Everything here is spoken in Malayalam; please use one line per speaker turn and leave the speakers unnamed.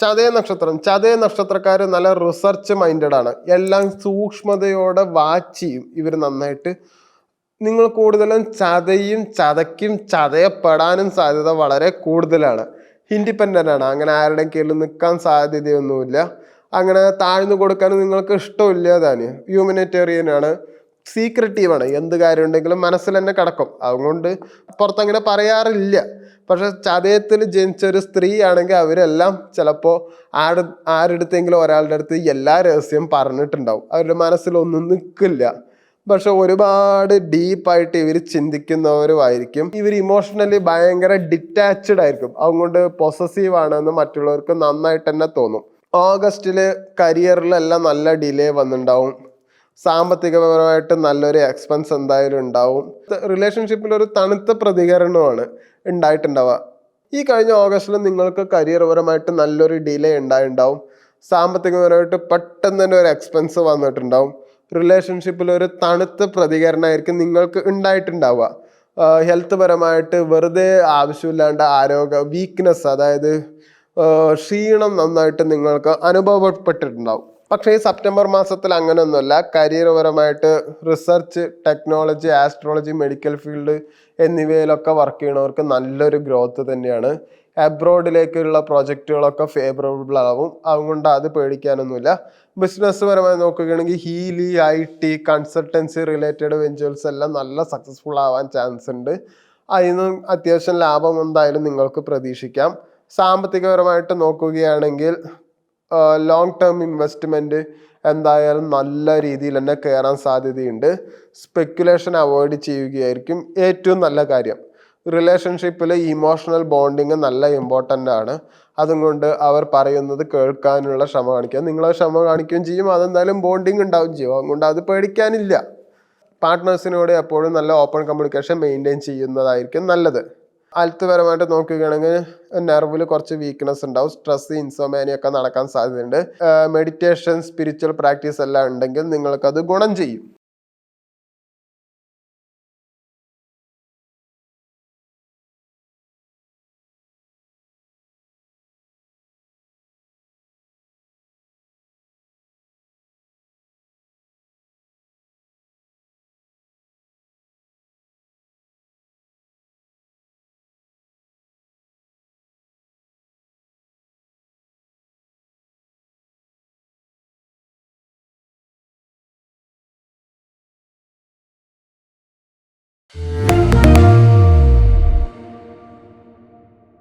ചതയ നക്ഷത്രം ചതയ നക്ഷത്രക്കാർ നല്ല റിസർച്ച് മൈൻഡഡ് ആണ്. എല്ലാം സൂക്ഷ്മതയോടെ വാച്ച് ചെയ്യും. ഇവർ നന്നായിട്ട് നിങ്ങൾ കൂടുതലും ചതയും ചതയ്ക്കും ചതയപ്പെടാനും സാധ്യത വളരെ കൂടുതലാണ്. ഇൻഡിപെൻഡന്റ് ആണ്. അങ്ങനെ ആരുടെ കീഴിൽ നിൽക്കാൻ സാധ്യതയൊന്നുമില്ല. അങ്ങനെ താഴ്ന്നു കൊടുക്കാൻ നിങ്ങൾക്ക് ഇഷ്ടമില്ല താന് ഹ്യൂമനിറ്റേറിയൻ ആണ്. സീക്രട്ടീവ് ആണ്. എന്ത് കാര്യം ഉണ്ടെങ്കിലും മനസ്സിൽ തന്നെ കിടക്കും. അതുകൊണ്ട് പുറത്തങ്ങനെ പറയാറില്ല. പക്ഷെ ചതയത്തിൽ ജനിച്ച ഒരു സ്ത്രീ ആണെങ്കിൽ അവരെല്ലാം ചിലപ്പോൾ ആട് ആരെടുത്തെങ്കിലും ഒരാളുടെ അടുത്ത് എല്ലാ രഹസ്യം പറഞ്ഞിട്ടുണ്ടാവും. അവരുടെ മനസ്സിലൊന്നും നിൽക്കില്ല. പക്ഷെ ഒരുപാട് ഡീപ്പായിട്ട് ഇവർ ചിന്തിക്കുന്നവരുമായിരിക്കും. ഇവർ ഇമോഷണലി ഭയങ്കര ഡിറ്റാച്ച്ഡ് ആയിരിക്കും. അതുകൊണ്ട് പൊസസീവ് ആണെന്ന് മറ്റുള്ളവർക്ക് നന്നായിട്ട് തന്നെ തോന്നും. ഓഗസ്റ്റിൽ കരിയറിലെല്ലാം നല്ല ഡിലേ വന്നിട്ടുണ്ടാവും. സാമ്പത്തികപരമായിട്ട് നല്ലൊരു എക്സ്പെൻസ് എന്തായാലും ഉണ്ടാവും. റിലേഷൻഷിപ്പിൽ ഒരു തണുത്ത പ്രതികരണമാണ് ഉണ്ടായിട്ടുണ്ടാവുക. ഈ കഴിഞ്ഞ ഓഗസ്റ്റിൽ നിങ്ങൾക്ക് കരിയർ പരമായിട്ട് നല്ലൊരു ഡിലേ ഉണ്ടായിട്ടുണ്ടാവും. സാമ്പത്തികപരമായിട്ട് പെട്ടെന്ന് തന്നെ ഒരു എക്സ്പെൻസ് വന്നിട്ടുണ്ടാവും. റിലേഷൻഷിപ്പിൽ ഒരു തണുത്ത പ്രതികരണമായിരിക്കും നിങ്ങൾക്ക് ഉണ്ടായിട്ടുണ്ടാവുക. ഹെൽത്ത് പരമായിട്ട് വെറുതെ ആവശ്യമില്ലാണ്ട് ആരോഗ്യ വീക്ക്നെസ് അതായത് ക്ഷീണം നന്നായിട്ട് നിങ്ങൾക്ക് അനുഭവപ്പെട്ടിട്ടുണ്ടാവും. പക്ഷേ ഈ സെപ്റ്റംബർ മാസത്തിൽ അങ്ങനെയൊന്നുമല്ല. കരിയർപരമായിട്ട് research technology astrology medical field എന്നിവയിലൊക്കെ work ചെയ്യണവർക്ക് നല്ലൊരു ഗ്രോത്ത് തന്നെയാണ്. അബ്രോഡിലേക്കുള്ള പ്രോജക്റ്റുകളൊക്കെ ഫേവറബിൾ ആവും. അതുകൊണ്ട് അത് പേടിക്കാനൊന്നുമില്ല. ബിസിനസ് പരമായി നോക്കുകയാണെങ്കിൽ Healy I T consultancy related ventures എല്ലാം നല്ല സക്സസ്ഫുൾ ആവാൻ ചാൻസ് ഉണ്ട്. അതിനും അത്യാവശ്യം ലാഭം എന്തായാലും നിങ്ങൾക്ക് പ്രതീക്ഷിക്കാം. സാമ്പത്തികപരമായിട്ട് നോക്കുകയാണെങ്കിൽ ലോങ് ടേം ഇൻവെസ്റ്റ്മെന്റ് എന്തായാലും നല്ല രീതിയിൽ തന്നെ കയറാൻ സാധ്യതയുണ്ട്. സ്പെക്കുലേഷൻ അവോയ്ഡ് ചെയ്യുകയായിരിക്കും. ഏറ്റവും നല്ല കാര്യം റിലേഷൻഷിപ്പിൽ ഇമോഷണൽ ബോണ്ടിങ് നല്ല ഇമ്പോർട്ടന്റ് ആണ്. അതുകൊണ്ട് അവർ പറയുന്നത് കേൾക്കാനുള്ള ക്ഷമ കാണിക്കുക. നിങ്ങൾ ക്ഷമ കാണിക്കുകയും ചെയ്യും. അതെന്തായാലും ബോണ്ടിങ് ഉണ്ടാവും ചെയ്യും. അതുകൊണ്ട് അത് പേടിക്കാനില്ല. പാർട്ട്നേഴ്സിനോട് എപ്പോഴും നല്ല ഓപ്പൺ കമ്മ്യൂണിക്കേഷൻ മെയിന്റെയിൻ ചെയ്യുന്നതായിരിക്കും നല്ലത്. ഹെൽത്ത് പരമായിട്ട് നോക്കുകയാണെങ്കിൽ നെർവിൽ കുറച്ച് വീക്ക്നെസ് ഉണ്ടാവും. സ്ട്രെസ് ഇൻസോമാനി ഒക്കെ നടക്കാൻ സാധ്യതയുണ്ട്. മെഡിറ്റേഷൻ സ്പിരിച്വൽ പ്രാക്ടീസ് എല്ലാം ഉണ്ടെങ്കിൽ നിങ്ങൾക്കത് ഗുണം ചെയ്യും.